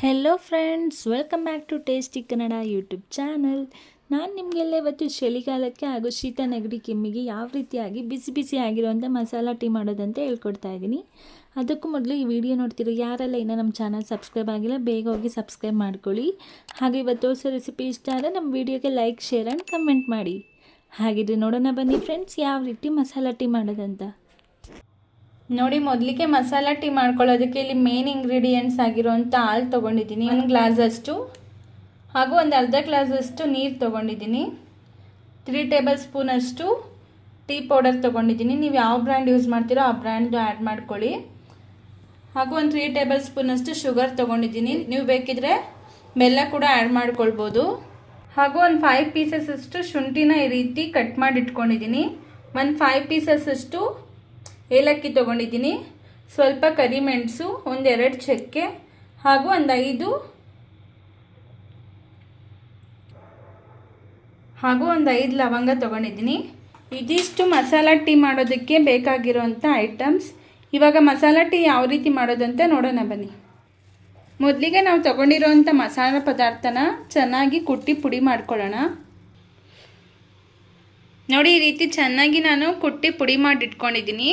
Hello friends welcome back to tasty Kannada YouTube channel ನಾನು ನಿಮಗೆಲ್ಲ ಇವತ್ತು ಚಳಿಗಾಲಕ್ಕೆ ಹಾಗೂ ಶೀತ ನೆಗಡಿ ಕೆಮ್ಮಿಗೆ ಯಾವ ರೀತಿಯಾಗಿ ಬಿಸಿ ಬಿಸಿ ಆಗಿರುವಂಥ ಮಸಾಲ ಟೀ ಮಾಡೋದಂತ ಹೇಳ್ಕೊಡ್ತಾ ಇದ್ದೀನಿ ಅದಕ್ಕೂ ಮೊದಲು ಈ ವಿಡಿಯೋ ನೋಡ್ತಿರೋ ಯಾರೆಲ್ಲ ಇನ್ನೂ ನಮ್ಮ ಚಾನಲ್ ಸಬ್ಸ್ಕ್ರೈಬ್ ಆಗಿಲ್ಲ, ಬೇಗ ಹೋಗಿ ಸಬ್ಸ್ಕ್ರೈಬ್ ಮಾಡ್ಕೊಳ್ಳಿ. ಹಾಗೆ ಇವತ್ತು ತೋರಿಸೋ ರೆಸಿಪಿ ಇಷ್ಟ ಆದರೆ ನಮ್ಮ ವಿಡಿಯೋಗೆ ಲೈಕ್ ಶೇರ್ ಆ್ಯಂಡ್ ಕಮೆಂಟ್ ಮಾಡಿ. ಹಾಗಿದ್ರೆ ನೋಡೋಣ ಬನ್ನಿ ಫ್ರೆಂಡ್ಸ್ ಯಾವ ರೀತಿ ಮಸಾಲ ಟೀ ಮಾಡೋದಂತ. ನೋಡಿ ಮೊದಲಿಗೆ ಮಸಾಲ ಟೀ ಮಾಡ್ಕೊಳ್ಳೋದಕ್ಕೆ ಇಲ್ಲಿ ಮೇನ್ ಇಂಗ್ರೀಡಿಯೆಂಟ್ಸ್ ಆಗಿರೋಂಥ ಹಾಲು ತೊಗೊಂಡಿದ್ದೀನಿ. ಒಂದು ಗ್ಲಾಸಷ್ಟು ಹಾಗೂ ಒಂದು ಅರ್ಧ ಗ್ಲಾಸಷ್ಟು ನೀರು ತೊಗೊಂಡಿದ್ದೀನಿ. ತ್ರೀ ಟೇಬಲ್ ಸ್ಪೂನಷ್ಟು ಟೀ ಪೌಡರ್ ತೊಗೊಂಡಿದ್ದೀನಿ. ನೀವು ಯಾವ ಬ್ರ್ಯಾಂಡ್ ಯೂಸ್ ಮಾಡ್ತೀರೋ ಆ ಬ್ರ್ಯಾಂಡ್ದು ಆ್ಯಡ್ ಮಾಡ್ಕೊಳ್ಳಿ. ಹಾಗೂ ಒಂದು ತ್ರೀ ಟೇಬಲ್ ಸ್ಪೂನಷ್ಟು ಶುಗರ್ ತೊಗೊಂಡಿದ್ದೀನಿ. ನೀವು ಬೇಕಿದ್ರೆ ಬೆಲ್ಲ ಕೂಡ ಆ್ಯಡ್ ಮಾಡ್ಕೊಳ್ಬೋದು. ಹಾಗೂ ಒಂದು ಫೈವ್ ಪೀಸಸ್ ಅಷ್ಟು ಶುಂಠಿನ ಈ ರೀತಿ ಕಟ್ ಮಾಡಿ ಇಟ್ಕೊಂಡಿದ್ದೀನಿ. ಒಂದು ಫೈವ್ ಪೀಸಸ್ ಅಷ್ಟು ಏಲಕ್ಕಿ ತೊಗೊಂಡಿದ್ದೀನಿ. ಸ್ವಲ್ಪ ಕರಿಮೆಣಸು ಒಂದೆರಡು ಚಕ್ಕೆ ಹಾಗೂ ಒಂದು ಐದು ಹಾಗೂ ಒಂದು ಐದು ಲವಂಗ ತೊಗೊಂಡಿದ್ದೀನಿ. ಇದಿಷ್ಟು ಮಸಾಲ ಟೀ ಮಾಡೋದಕ್ಕೆ ಬೇಕಾಗಿರೋಂಥ ಐಟಮ್ಸ್. ಇವಾಗ ಮಸಾಲ ಟೀ ಯಾವ ರೀತಿ ಮಾಡೋದಂತ ನೋಡೋಣ ಬನ್ನಿ. ಮೊದಲಿಗೆ ನಾವು ತೊಗೊಂಡಿರೋಂಥ ಮಸಾಲ ಪದಾರ್ಥನ ಚೆನ್ನಾಗಿ ಕುಟ್ಟಿ ಪುಡಿ ಮಾಡ್ಕೊಳ್ಳೋಣ. ನೋಡಿ, ಈ ರೀತಿ ಚೆನ್ನಾಗಿ ನಾನು ಕುಟ್ಟಿ ಪುಡಿ ಮಾಡಿ ಇಟ್ಕೊಂಡಿದ್ದೀನಿ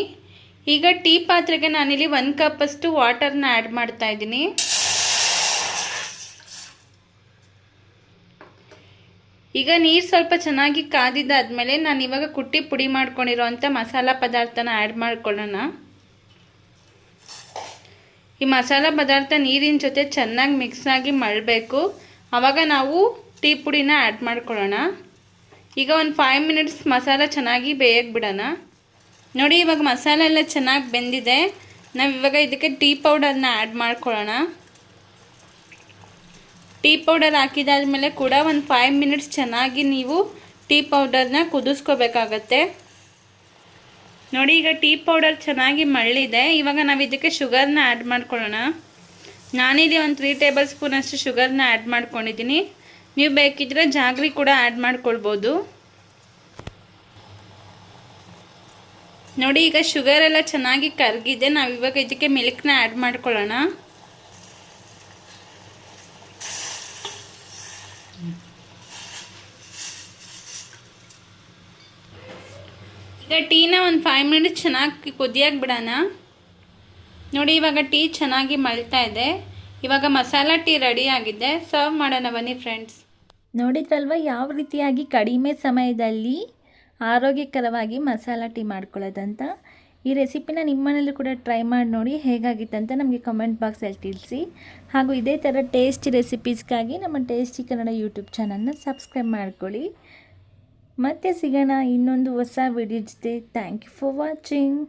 ಈಗ ಟೀ ಪಾತ್ರೆಗೆ ನಾನಿಲ್ಲಿ ಒಂದು ಕಪ್ಪಷ್ಟು ವಾಟರ್ನ ಆ್ಯಡ್ ಮಾಡ್ತಾ ಇದ್ದೀನಿ. ಈಗ ನೀರು ಸ್ವಲ್ಪ ಚೆನ್ನಾಗಿ ಕಾದಿದ್ದಾದಮೇಲೆ ನಾನು ಇವಾಗ ಕುಟ್ಟಿ ಪುಡಿ ಮಾಡ್ಕೊಂಡಿರೋಂಥ ಮಸಾಲ ಪದಾರ್ಥನ ಆ್ಯಡ್ ಮಾಡ್ಕೊಳ್ಳೋಣ. ಈ ಮಸಾಲ ಪದಾರ್ಥ ನೀರಿನ ಜೊತೆ ಚೆನ್ನಾಗಿ ಮಿಕ್ಸ್ ಆಗಿ ಮಳಬೇಕು. ಆವಾಗ ನಾವು ಟೀ ಪುಡಿನ ಆ್ಯಡ್ ಮಾಡ್ಕೊಳ್ಳೋಣ. ಈಗ ಒಂದು ಫೈವ್ ಮಿನಿಟ್ಸ್ ಮಸಾಲ ಚೆನ್ನಾಗಿ ಬೇಯಕ್ಕೆ ಬಿಡೋಣ. ನೋಡಿ, ಇವಾಗ ಮಸಾಲೆ ಎಲ್ಲ ಚೆನ್ನಾಗಿ ಬೆಂದಿದೆ. ನಾವು ಇವಾಗ ಇದಕ್ಕೆ ಟೀ ಪೌಡರ್ನ ಆ್ಯಡ್ ಮಾಡ್ಕೊಳ್ಳೋಣ. ಟೀ ಪೌಡರ್ ಹಾಕಿದಾದ್ಮೇಲೆ ಕೂಡ ಒಂದು ಫೈವ್ ಮಿನಿಟ್ಸ್ ಚೆನ್ನಾಗಿ ನೀವು ಟೀ ಪೌಡರ್ನ ಕುದಿಸ್ಕೋಬೇಕಾಗತ್ತೆ. ನೋಡಿ, ಈಗ ಟೀ ಪೌಡರ್ ಚೆನ್ನಾಗಿ ಮಳ್ಳಿದೆ. ಇವಾಗ ನಾವು ಇದಕ್ಕೆ ಶುಗರ್ನ ಆ್ಯಡ್ ಮಾಡ್ಕೊಳ್ಳೋಣ. ನಾನಿಲ್ಲಿ ಒಂದು ತ್ರೀ ಟೇಬಲ್ ಸ್ಪೂನಷ್ಟು ಶುಗರ್ನ ಆ್ಯಡ್ ಮಾಡ್ಕೊಂಡಿದ್ದೀನಿ. ನೀವು ಬೇಕಿದ್ರೆ ಜಾಗ್ರಿ ಕೂಡ ಆ್ಯಡ್ ಮಾಡ್ಕೊಳ್ಬೋದು. ನೋಡಿ, ಈಗ ಶುಗರ್ ಎಲ್ಲ ಚೆನ್ನಾಗಿ ಕರಗಿದೆ. ನಾವು ಇವಾಗ ಇದಕ್ಕೆ ಮಿಲ್ಕ್ನ ಆ್ಯಡ್ ಮಾಡ್ಕೊಳ್ಳೋಣ. ಈಗ ಟೀನ ಒಂದು ಫೈವ್ ಮಿನಿಟ್ಸ್ ಚೆನ್ನಾಗಿ ಕುದಿಯಾಗಿ ಬಿಡೋಣ. ನೋಡಿ, ಇವಾಗ ಟೀ ಚೆನ್ನಾಗಿ ಮಳ್ತಾ ಇದೆ. ಇವಾಗ ಮಸಾಲ ಟೀ ರೆಡಿ ಆಗಿದೆ. ಸರ್ವ್ ಮಾಡೋಣ ಬನ್ನಿ ಫ್ರೆಂಡ್ಸ್ ನೋಡಿದ್ರಲ್ವ, ಯಾವ ರೀತಿಯಾಗಿ ಕಡಿಮೆ ಸಮಯದಲ್ಲಿ ಆರೋಗ್ಯಕರವಾಗಿ ಮಸಾಲ ಟೀ ಮಾಡ್ಕೊಳ್ಳೋದಂತ ಈ ರೆಸಿಪಿನ ನಿಮ್ಮನೇಲಿ ಕೂಡ ಟ್ರೈ ಮಾಡಿ ನೋಡಿ ಹೇಗಾಗಿತ್ತಂತ ನಮಗೆ ಕಮೆಂಟ್ ಬಾಕ್ಸಲ್ಲಿ ತಿಳಿಸಿ. ಹಾಗೂ ಇದೇ ಥರ ಟೇಸ್ಟಿ ರೆಸಿಪೀಸ್ಗಾಗಿ ನಮ್ಮ ಟೇಸ್ಟಿ ಕನ್ನಡ ಯೂಟ್ಯೂಬ್ ಚಾನಲ್ನ ಸಬ್ಸ್ಕ್ರೈಬ್ ಮಾಡ್ಕೊಳ್ಳಿ. ಮತ್ತೆ ಸಿಗೋಣ ಇನ್ನೊಂದು ಹೊಸ ವಿಡಿಯೋ ಜೊತೆ. Thank you for watching